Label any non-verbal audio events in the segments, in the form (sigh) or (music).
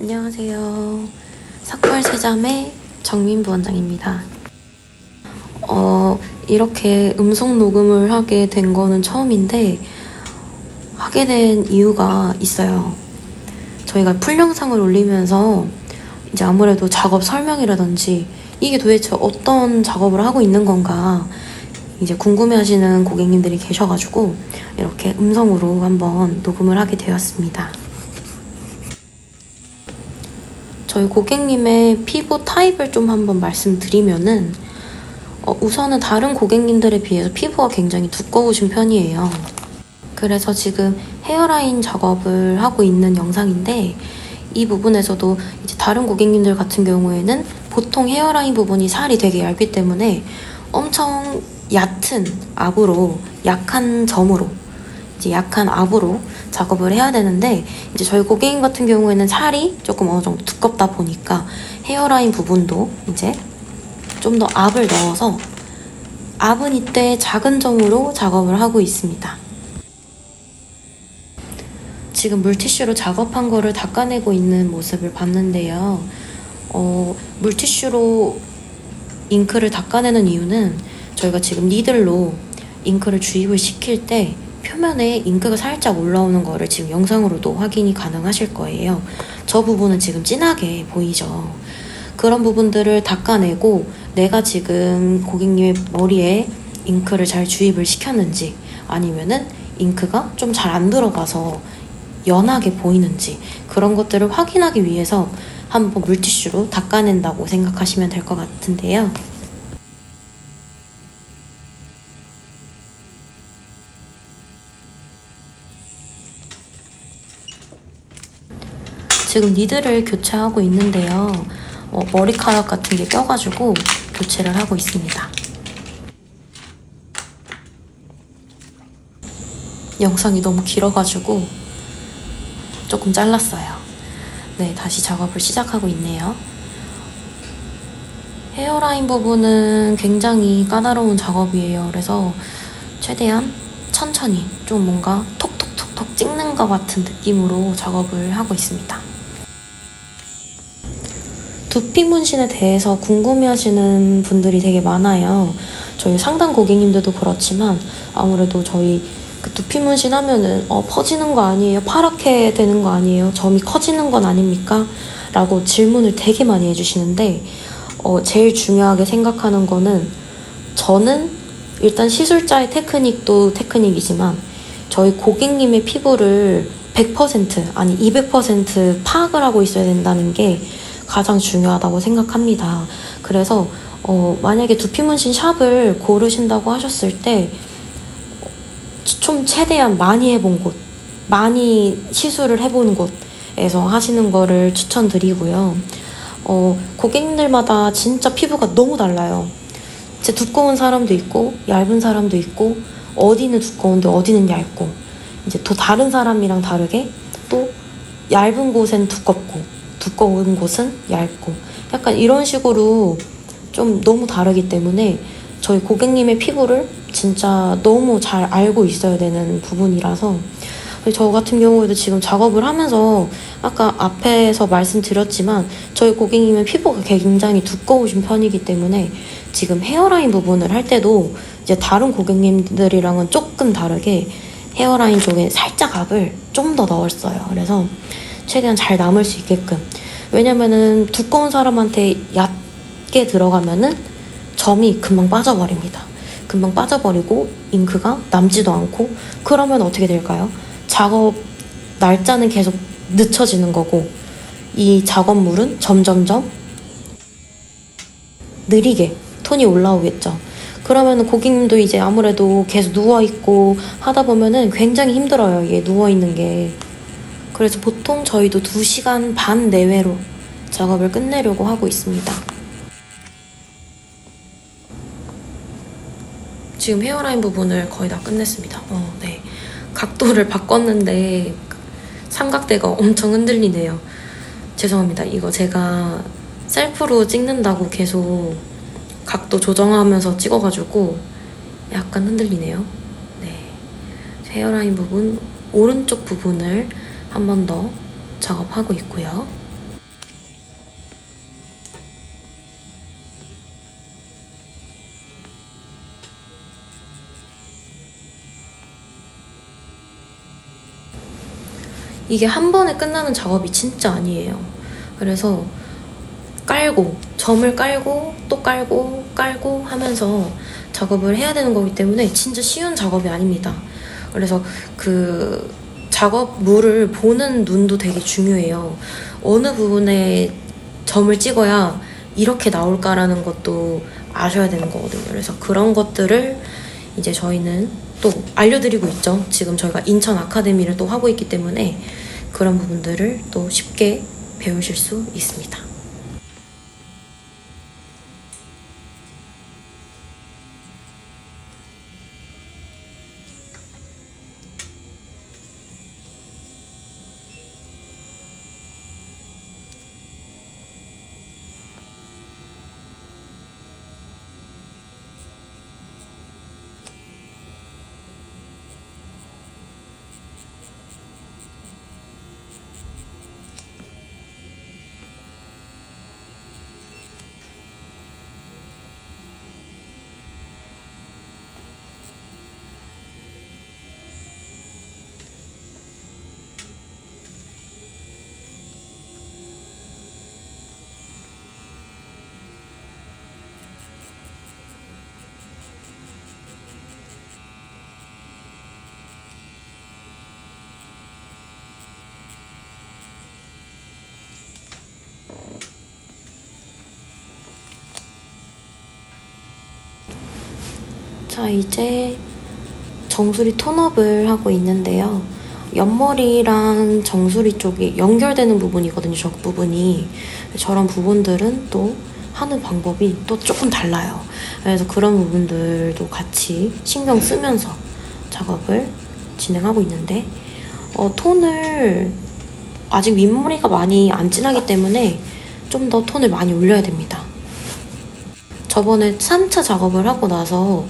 안녕하세요. 삭발세자매 정민 부 원장입니다. 어, 이렇게 음성 녹음을 하게 된 거는 처음인데, 하게 된 이유가 있어요. 저희가 풀 영상을 올리면서 이제 아무래도 작업 설명이라든지 이게 도대체 어떤 작업을 하고 있는 건가 이제 궁금해 하시는 고객님들이 계셔가지고 이렇게 음성으로 한번 녹음을 하게 되었습니다. 저희 고객님의 피부 타입을 좀 한번 말씀드리면은 어, 우선은 다른 고객님들에 비해서 피부가 굉장히 두꺼우신 편이에요. 그래서 지금 헤어라인 작업을 하고 있는 영상인데 이 부분에서도 이제 다른 고객님들 같은 경우에는 보통 헤어라인 부분이 살이 되게 얇기 때문에 엄청 얕은 압으로 약한 점으로 이제 약한 압으로 작업을 해야 되는데 이제 저희 고객님 같은 경우에는 살이 조금 어느 정도 두껍다 보니까 헤어라인 부분도 이제 좀 더 압을 넣어서 압은 이때 작은 점으로 작업을 하고 있습니다. 지금 물티슈로 작업한 거를 닦아내고 있는 모습을 봤는데요. 어, 물티슈로 잉크를 닦아내는 이유는 저희가 지금 니들로 잉크를 주입을 시킬 때 표면에 잉크가 살짝 올라오는 거를 지금 영상으로도 확인이 가능하실 거예요. 저 부분은 지금 진하게 보이죠. 그런 부분들을 닦아내고 내가 지금 고객님의 머리에 잉크를 잘 주입을 시켰는지 아니면은 잉크가 좀 잘 안 들어가서 연하게 보이는지 그런 것들을 확인하기 위해서 한번 물티슈로 닦아낸다고 생각하시면 될 것 같은데요. 지금 니들을 교체하고 있는데요. 어, 머리카락 같은 게 껴가지고 교체를 하고 있습니다. 영상이 너무 길어가지고 조금 잘랐어요. 네, 다시 작업을 시작하고 있네요. 헤어라인 부분은 굉장히 까다로운 작업이에요. 그래서 최대한 천천히 좀 뭔가 톡톡톡톡 찍는 것 같은 느낌으로 작업을 하고 있습니다. 두피 문신에 대해서 궁금해하시는 분들이 되게 많아요. 저희 상담 고객님들도 그렇지만 아무래도 저희 그 두피 문신 하면은 어, 퍼지는 거 아니에요? 파랗게 되는 거 아니에요? 점이 커지는 건 아닙니까? 라고 질문을 되게 많이 해주시는데 어, 제일 중요하게 생각하는 거는 저는 일단 시술자의 테크닉도 테크닉이지만 저희 고객님의 피부를 100% 아니 200% 파악을 하고 있어야 된다는 게 가장 중요하다고 생각합니다. 그래서 어, 만약에 두피 문신 샵을 고르신다고 하셨을 때 좀 최대한 많이 해본 곳, 많이 시술을 해본 곳에서 하시는 거를 추천드리고요. 어, 고객님들마다 진짜 피부가 너무 달라요. 제 두꺼운 사람도 있고, 얇은 사람도 있고, 어디는 두꺼운데 어디는 얇고, 이제 또 다른 사람이랑 다르게 또 얇은 곳엔 두껍고, 두꺼운 곳은 얇고, 약간 이런 식으로 좀 너무 다르기 때문에 저희 고객님의 피부를 진짜 너무 잘 알고 있어야 되는 부분이라서 저 같은 경우에도 지금 작업을 하면서 아까 앞에서 말씀드렸지만 저희 고객님은 피부가 굉장히 두꺼우신 편이기 때문에 지금 헤어라인 부분을 할 때도 이제 다른 고객님들이랑은 조금 다르게 헤어라인 쪽에 살짝 압을 좀 더 넣었어요. 그래서 최대한 잘 남을 수 있게끔. 왜냐면은 두꺼운 사람한테 얕게 들어가면은 점이 금방 빠져버립니다. 금방 빠져버리고 잉크가 남지도 않고 그러면 어떻게 될까요? 작업 날짜는 계속 늦춰지는 거고 이 작업물은 점점점 느리게 톤이 올라오겠죠. 그러면 고객님도 이제 아무래도 계속 누워 있고 하다 보면은 굉장히 힘들어요. 이게 누워 있는 게. 그래서 보통 저희도 2시간 반 내외로 작업을 끝내려고 하고 있습니다. 지금 헤어라인 부분을 거의 다 끝냈습니다. 어, 네. 각도를 바꿨는데 삼각대가 엄청 흔들리네요. 죄송합니다. 이거 제가 셀프로 찍는다고 계속 각도 조정하면서 찍어가지고 약간 흔들리네요. 네. 헤어라인 부분, 오른쪽 부분을 한 번 더 작업하고 있고요. 이게 한 번에 끝나는 작업이 진짜 아니에요. 그래서 깔고 점을 깔고 또 깔고 깔고 하면서 작업을 해야 되는 거기 때문에 진짜 쉬운 작업이 아닙니다. 그래서 그 작업물을 보는 눈도 되게 중요해요. 어느 부분에 점을 찍어야 이렇게 나올까라는 것도 아셔야 되는 거거든요. 그래서 그런 것들을 이제 저희는 또 알려드리고 있죠. 지금 저희가 인천 아카데미를 또 하고 있기 때문에 그런 부분들을 또 쉽게 배우실 수 있습니다. 자, 이제 정수리 톤업을 하고 있는데요. 옆머리랑 정수리 쪽이 연결되는 부분이거든요, 저 부분이. 저런 부분들은 또 하는 방법이 또 조금 달라요. 그래서 그런 부분들도 같이 신경 쓰면서 작업을 진행하고 있는데, 어, 톤을 아직 윗머리가 많이 안 진하기 때문에 좀 더 톤을 많이 올려야 됩니다. 저번에 3차 작업을 하고 나서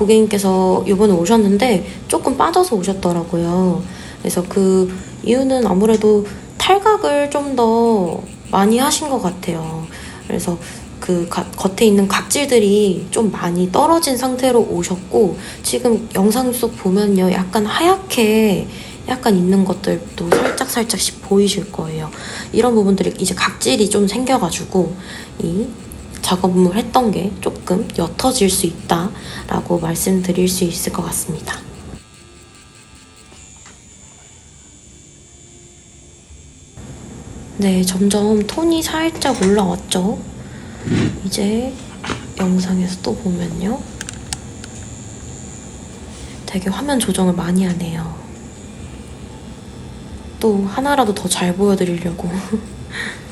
고객님께서 이번에 오셨는데 조금 빠져서 오셨더라고요. 그래서 그 이유는 아무래도 탈각을 좀 더 많이 하신 것 같아요. 그래서 그 가, 겉에 있는 각질들이 좀 많이 떨어진 상태로 오셨고 지금 영상 속 보면요 약간 하얗게 약간 있는 것들도 살짝 살짝씩 보이실 거예요. 이런 부분들이 이제 각질이 좀 생겨가지고 이 작업을 했던 게 조금 옅어질 수 있다라고 말씀드릴 수 있을 것 같습니다. 네, 점점 톤이 살짝 올라왔죠? 이제 영상에서 또 보면요. 되게 화면 조정을 많이 하네요. 또 하나라도 더 잘 보여드리려고. (laughs)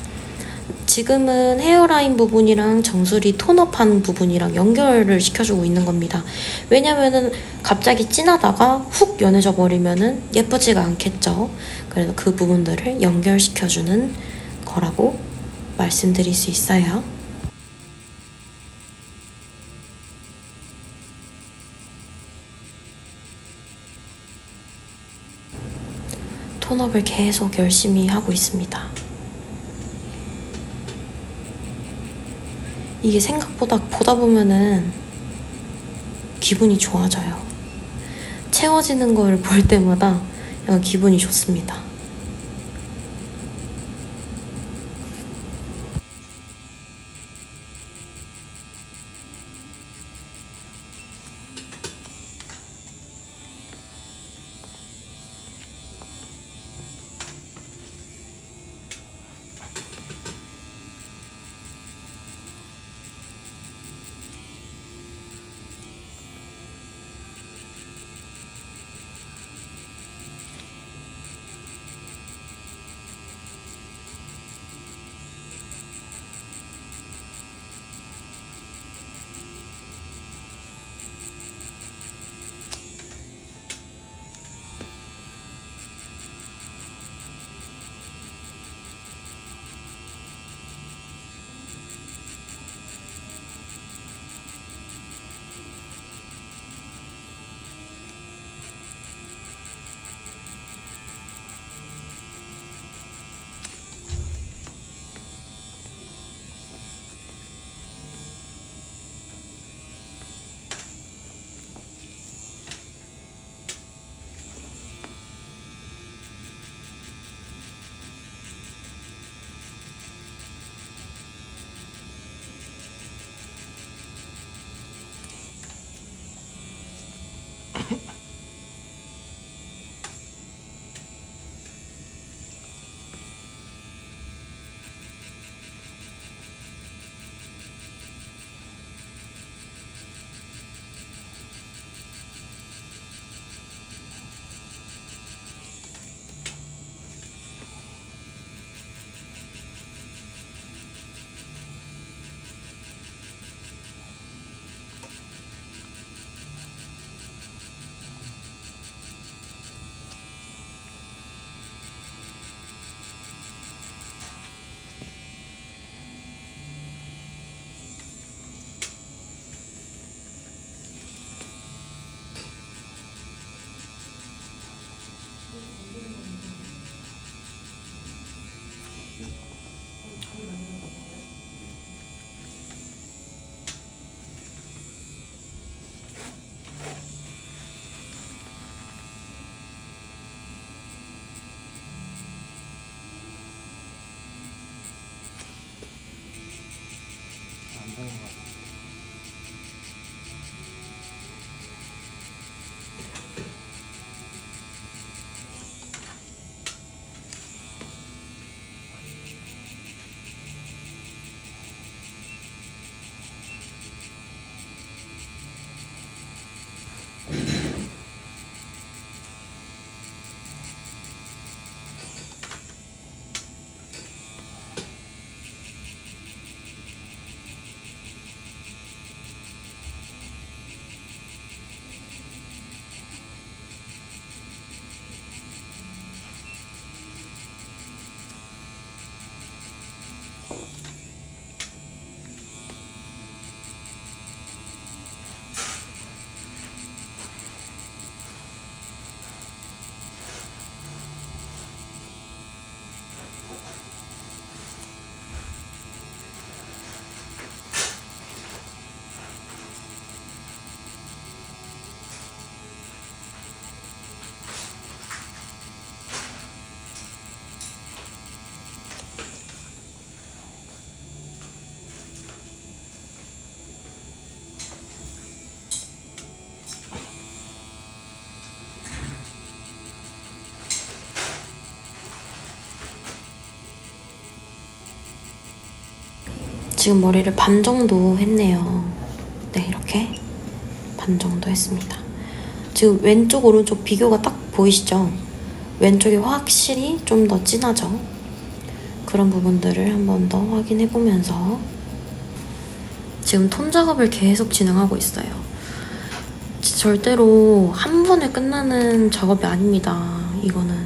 지금은 헤어라인 부분이랑 정수리 톤업한 부분이랑 연결을 시켜주고 있는 겁니다. 왜냐면은 갑자기 진하다가 훅 연해져 버리면은 예쁘지가 않겠죠. 그래서 그 부분들을 연결시켜주는 거라고 말씀드릴 수 있어요. 톤업을 계속 열심히 하고 있습니다. 이게 생각보다 보다 보면은 기분이 좋아져요. 채워지는 걸 볼 때마다 기분이 좋습니다. 지금 머리를 반 정도 했네요. 네, 이렇게 반 정도 했습니다. 지금 왼쪽, 오른쪽 비교가 딱 보이시죠? 왼쪽이 확실히 좀 더 진하죠? 그런 부분들을 한 번 더 확인해 보면서 지금 톤 작업을 계속 진행하고 있어요. 절대로 한 번에 끝나는 작업이 아닙니다. 이거는.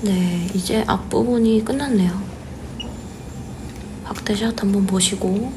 네, 이제 앞부분이 끝났네요. 확대샷 한번 보시고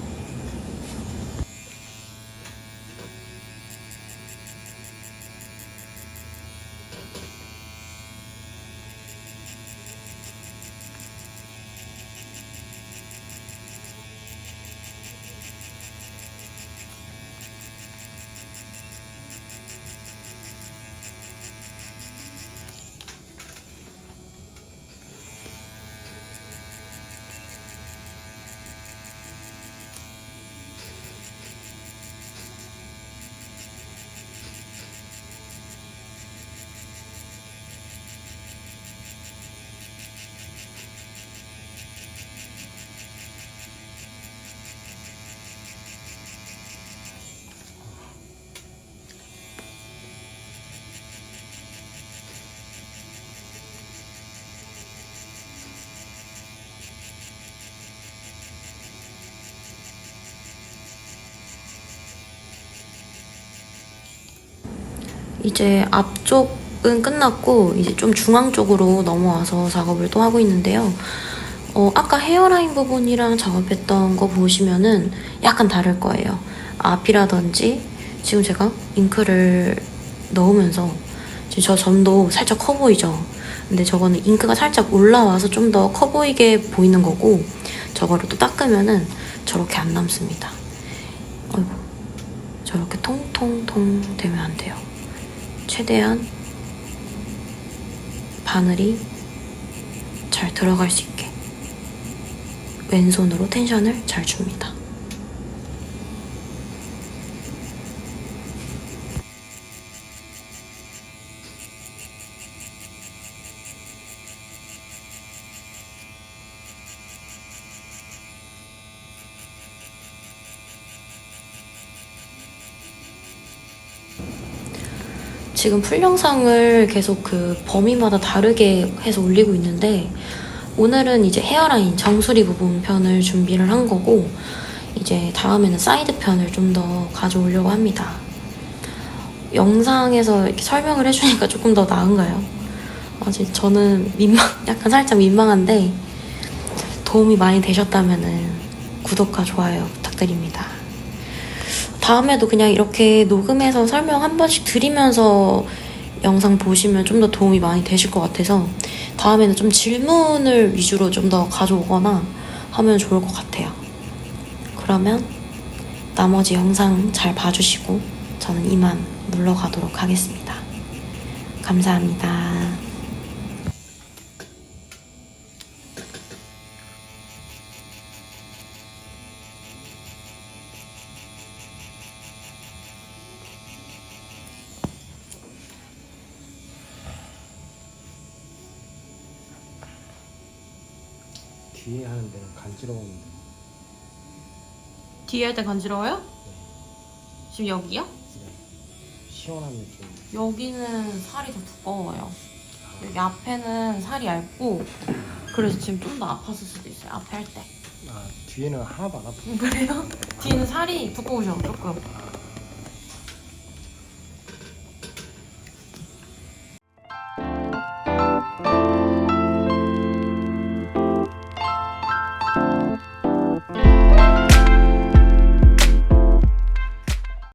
이제 앞쪽은 끝났고 이제 좀 중앙 쪽으로 넘어와서 작업을 또 하고 있는데요. 어, 아까 헤어라인 부분이랑 작업했던 거 보시면은 약간 다를 거예요. 앞이라든지 지금 제가 잉크를 넣으면서 지금 저 점도 살짝 커 보이죠? 근데 저거는 잉크가 살짝 올라와서 좀 더 커 보이게 보이는 거고 저거를 또 닦으면은 저렇게 안 남습니다. 어이구 저렇게 통통통 되면 안 돼요. 최대한 바늘이 잘 들어갈 수 있게 왼손으로 텐션을 잘 줍니다. 지금 풀 영상을 계속 그 범위마다 다르게 해서 올리고 있는데 오늘은 이제 헤어라인 정수리 부분 편을 준비를 한 거고 이제 다음에는 사이드 편을 좀 더 가져오려고 합니다. 영상에서 이렇게 설명을 해주니까 조금 더 나은가요? 아직 저는 민망, (laughs) 약간 살짝 민망한데 도움이 많이 되셨다면은 구독과 좋아요 부탁드립니다. 다음에도 그냥 이렇게 녹음해서 설명 한 번씩 드리면서 영상 보시면 좀 더 도움이 많이 되실 것 같아서 다음에는 좀 질문을 위주로 좀 더 가져오거나 하면 좋을 것 같아요. 그러면 나머지 영상 잘 봐주시고 저는 이만 물러가도록 하겠습니다. 감사합니다. 뒤에 하는 데는 간지러운데 뒤에 할 때 간지러워요? 지금 여기요? 네. 시원한 느낌. 여기는 살이 더 두꺼워요. 여기 앞에는 살이 얇고 그래서 지금 좀 더 아팠을 수도 있어요. 앞에 할 때. 아 뒤에는 하나도 안 아프고 (laughs) 그래요? 뒤는 살이 두꺼우셔 조금. 아,